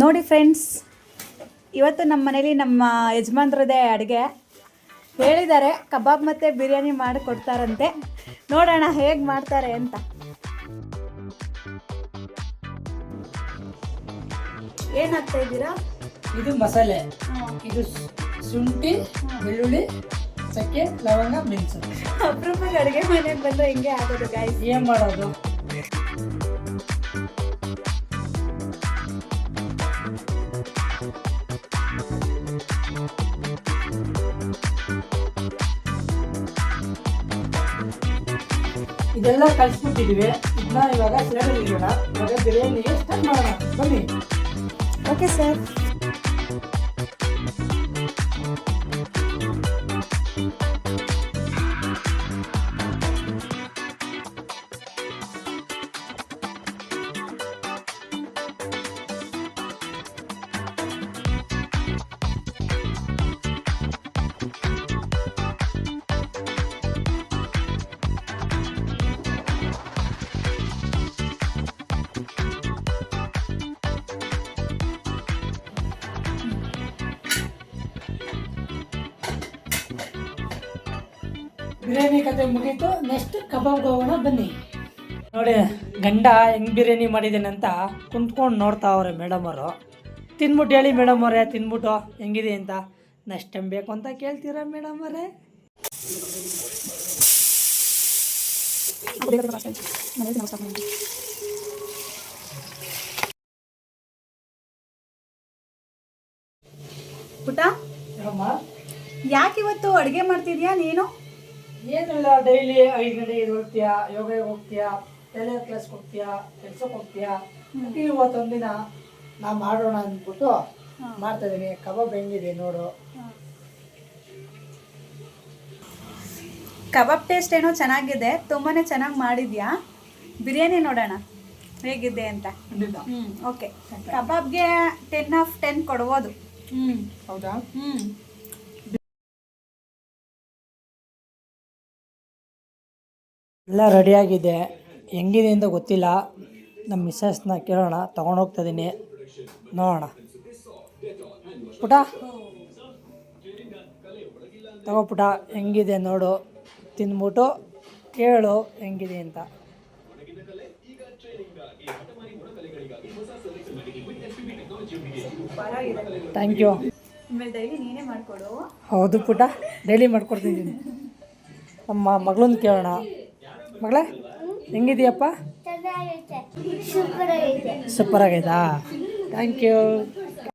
ನೋಡಿ ಫ್ರೆಂಡ್ಸ್ ಇವತ್ತು ನಮ್ಮ ಮನೇಲಿ ನಮ್ಮ ಯಜಮಾನ್ರದೇ ಅಡುಗೆ. ಹೇಳಿದ್ದಾರೆ ಕಬಾಬ್ ಮತ್ತು ಬಿರಿಯಾನಿ ಮಾಡಿ ಕೊಡ್ತಾರಂತೆ ನೋಡೋಣ ಹೇಗೆ ಮಾಡ್ತಾರೆ ಅಂತ. ಏನಾಗ್ತಾ ಇದ್ದೀರಾ? ಇದು ಮಸಾಲೆ. ಇದು ಶುಂಠಿ ಬೆಳ್ಳುಳ್ಳಿ ಚಕ್ಕೆ ಲವಂಗ ಮೆಣಸು. ಅಪರೂಪಕ್ಕೆ ಅಡುಗೆ ಮನೆಗೆ ಬಂದರೆ ಹಿಂಗೆ ಆಗೋದು ಗಾಯ್ಸ್ ಏನ್ ಮಾಡೋದು? ಇದೆಲ್ಲ ಕಲಿಸ್ಬಿಟ್ಟಿದ್ದೀವಿ ಇದನ್ನ ಇವಾಗ ಇವಾಗ ಬಿರಿಯಾನಿಗೆ ಸ್ಟಾರ್ಟ್ ಮಾಡೋಣ. ಬನ್ನಿ. ಓಕೆ ಸರ್ ಬಿರಿಯಾನಿ ಕತೆ ಮುಗೀತು. ನೆಕ್ಸ್ಟ್ ಕಬಾಬ್ ಹೋಗೋಣ ಬನ್ನಿ. ನೋಡಿ ಗಂಡ ಹೆಂಗ್ ಬಿರಿಯಾನಿ ಮಾಡಿದ್ದೇನೆ ಅಂತ ಕುಂತ್ಕೊಂಡು ನೋಡ್ತಾ ಅವ್ರೆ ಮೇಡಮ್ ಅವರು. ತಿನ್ಬಿಟ್ಟು ಹೇಳಿ ಮೇಡಮ್ ಅವರೇ ತಿನ್ಬಿಟ್ಟು ಹೆಂಗಿದೆ ಅಂತ. ನೆಕ್ಸ್ಟ್ ಟೈಮ್ ಬೇಕು ಅಂತ ಕೇಳ್ತೀರಾ ಮೇಡಮ್ ಅವರೇ? ಪುಟ ಯಾಕೆ ಇವತ್ತು ಅಡುಗೆ ಮಾಡ್ತಿದ್ಯಾ ನೀನು? ಏನಿಲ್ಲ ಡೈಲಿ ಐದು ಗಂಟೆಗೆ ಹೋಗ್ತೀಯಾ? ಯೋಗಕ್ಕೆ ಹೋಗ್ತೀಯಾ? ಟೈಲರ್ ಕ್ಲಾಸ್ಗೆ ಹೋಗ್ತೀಯಾ? ಕೆಲ್ಸಕ್ಕೆ ಹೋಗ್ತೀಯಾ? ಇವತ್ತೊಂದಿನ ನಾ ಮಾಡೋಣ ಅಂದ್ಬಿಟ್ಟು ಮಾಡ್ತಾ ಇದೀನಿ. ಕಬಾಬ್ ಹೆಂಗಿದೆ ನೋಡು. ಕಬಾಬ್ ಟೇಸ್ಟ್ ಏನೋ ಚೆನ್ನಾಗಿದೆ. ತುಂಬಾ ಚೆನ್ನಾಗಿ ಮಾಡಿದ್ಯಾ? ಬಿರಿಯಾನಿ ನೋಡೋಣ. ಹೇಗಿದೆ ಅಂತ. ಹ್ಞೂ ಓಕೆ ಕಬಾಬ್ಗೆ ಟೆನ್ ಆಫ್ ಟೆನ್ ಕೊಡ್ಬೋದು. ಹ್ಞೂ ಹೌದಾ? ಹ್ಞೂ ಎಲ್ಲ ರೆಡಿಯಾಗಿದೆ. ಹೆಂಗಿದೆ ಅಂತ ಗೊತ್ತಿಲ್ಲ. ನಮ್ಮ ಮಿಸ್ಸಸ್ನ ಕೇಳೋಣ. ತೊಗೊಂಡೋಗ್ತಿದ್ದೀನಿ ನೋಡೋಣ. ಪುಟ. ತಗೋ ಪುಟ. ಹೆಂಗಿದೆ ನೋಡು. ತಿಂದ್ಬಿಟ್ಟು ಕೇಳು ಹೆಂಗಿದೆ ಅಂತ. ಥ್ಯಾಂಕ್ ಯು ಹೌದು ಪುಟ. ಡೈಲಿ ಮಾಡ್ಕೊಡ್ತಿದ್ದೀನಿ. ನಮ್ಮ ಮಗಳನ್ನ ಕೇಳೋಣ. ಮಗಳೇ ಹೆಂಗಿದೆಯಪ್ಪ? ಸೂಪರ್ ಆಗೈತಾ ಥ್ಯಾಂಕ್ ಯು